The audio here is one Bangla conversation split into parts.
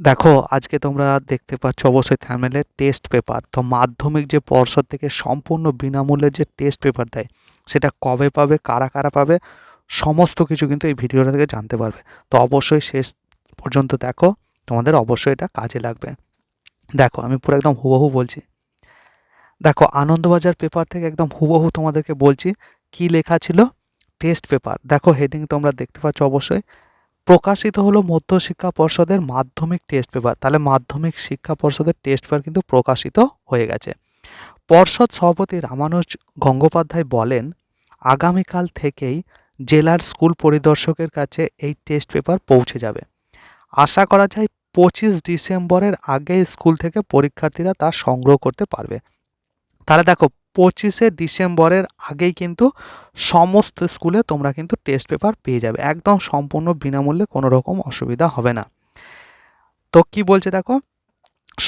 দেখো, আজকে তোমরা দেখতে পাচ্ছ অবশ্যই থ্যামেলের টেস্ট পেপার তো মাধ্যমিক যে পর্ষদ থেকে সম্পূর্ণ বিনামূল্যে যে টেস্ট পেপার দেয়, সেটা কবে পাবে, কারা কারা পাবে, সমস্ত কিছু কিন্তু এই ভিডিওটা থেকে জানতে পারবে। তো অবশ্যই শেষ পর্যন্ত দেখো, তোমাদের অবশ্যই এটা কাজে লাগবে। দেখো, আমি পুরো একদম হুবহু বলছি। দেখো, আনন্দবাজার পেপার থেকে একদম হুবহু তোমাদেরকে বলছি, কি লেখা ছিল? টেস্ট পেপার দেখো হেডিং তোমরা দেখতে পাচ্ছ অবশ্যই। প্রকাশিত হলো মধ্য শিক্ষা পর্ষদের মাধ্যমিক টেস্ট পেপার তাহলে মাধ্যমিক শিক্ষা পর্ষদের টেস্ট পেপার কিন্তু প্রকাশিত হয়ে গেছে। পর্ষদ সভাপতি রামানুজ গঙ্গোপাধ্যায় বলেন, আগামীকাল থেকেই জেলার স্কুল পরিদর্শকের কাছে এই টেস্ট পেপার পৌঁছে যাবে। আশা করা যায় পঁচিশ ডিসেম্বরের আগে স্কুল থেকে পরীক্ষার্থীরা তা সংগ্রহ করতে পারবে। তাহলে দেখো পঁচিশে ডিসেম্বরের আগেই কিন্তু সমস্ত স্কুলে তোমরা কিন্তু টেস্ট পেপার পেয়ে যাবে। একদম সম্পূর্ণ বিনামূল্যে কোনো রকম অসুবিধা হবে না। তো কি বলছে দেখো?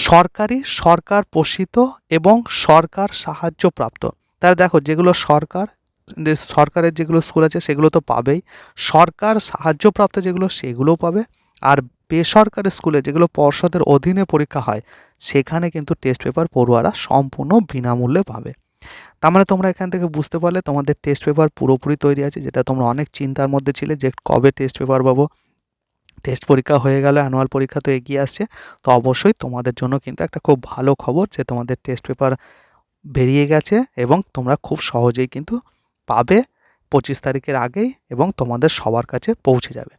সরকারি, সরকার পোষিত এবং সরকার সাহায্যপ্রাপ্ত। তাহলে দেখো, যেগুলো সরকার সরকারের যেগুলো স্কুল আছে সেগুলো তো পাবেই। সরকার সাহায্যপ্রাপ্ত যেগুলো সেগুলোও পাবে। আর বেসরকারি স্কুলে যেগুলো পর্ষদের অধীনে পরীক্ষা হয়, সেখানে কিন্তু টেস্ট পেপার পড়ুয়ারা সম্পূর্ণ বিনামূল্যে পাবে। তার মানে তোমরা এখান থেকে বুঝতে পারলে তোমাদের টেস্ট পেপার পুরোপুরি তৈরি আছে, যেটা তোমরা অনেক চিন্তার মধ্যে ছিলে যে কবে টেস্ট পেপার পাবো। টেস্ট পরীক্ষা হয়ে গেল অ্যানুয়াল পরীক্ষা তো এগিয়ে আসছে, তো অবশ্যই তোমাদের জন্য কিন্তু একটা খুব ভালো খবর যে তোমাদের টেস্ট পেপার বেরিয়ে গেছে এবং তোমরা খুব সহজেই কিন্তু পাবে পঁচিশ তারিখের আগেই এবং তোমাদের সবার কাছে পৌঁছে যাবে।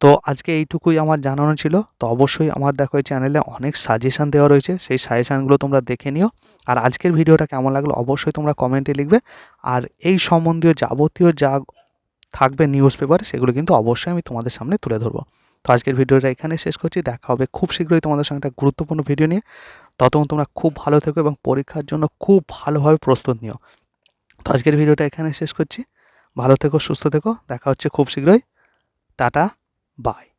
তো আজকে এইটুকুই আমার জানানো ছিল। তো অবশ্যই আমার দেখো এই চ্যানেলে অনেক সাজেশান দেওয়া রয়েছে। সেই সাজেশানগুলো তোমরা দেখে নিও। আর আজকের ভিডিওটা কেমন লাগল অবশ্যই তোমরা কমেন্টে লিখবে। আর এই সম্বন্ধীয় যাবতীয় যা থাকবে নিউজ পেপার সেগুলো কিন্তু অবশ্যই আমি তোমাদের সামনে তুলে ধরবো। তো আজকের ভিডিওটা এখানে শেষ করছি। দেখা হবে খুব শীঘ্রই তোমাদের সঙ্গে একটা গুরুত্বপূর্ণ ভিডিও নিয়ে। ততক্ষণ তোমরা খুব ভালো থেকো এবং পরীক্ষার জন্য খুব ভালোভাবে প্রস্তুত নিও। তো আজকের ভিডিওটা এখানে শেষ করছি। ভালো থেকো, সুস্থ থেকো। দেখা হচ্ছে খুব শীঘ্রই। টাটা। Bye.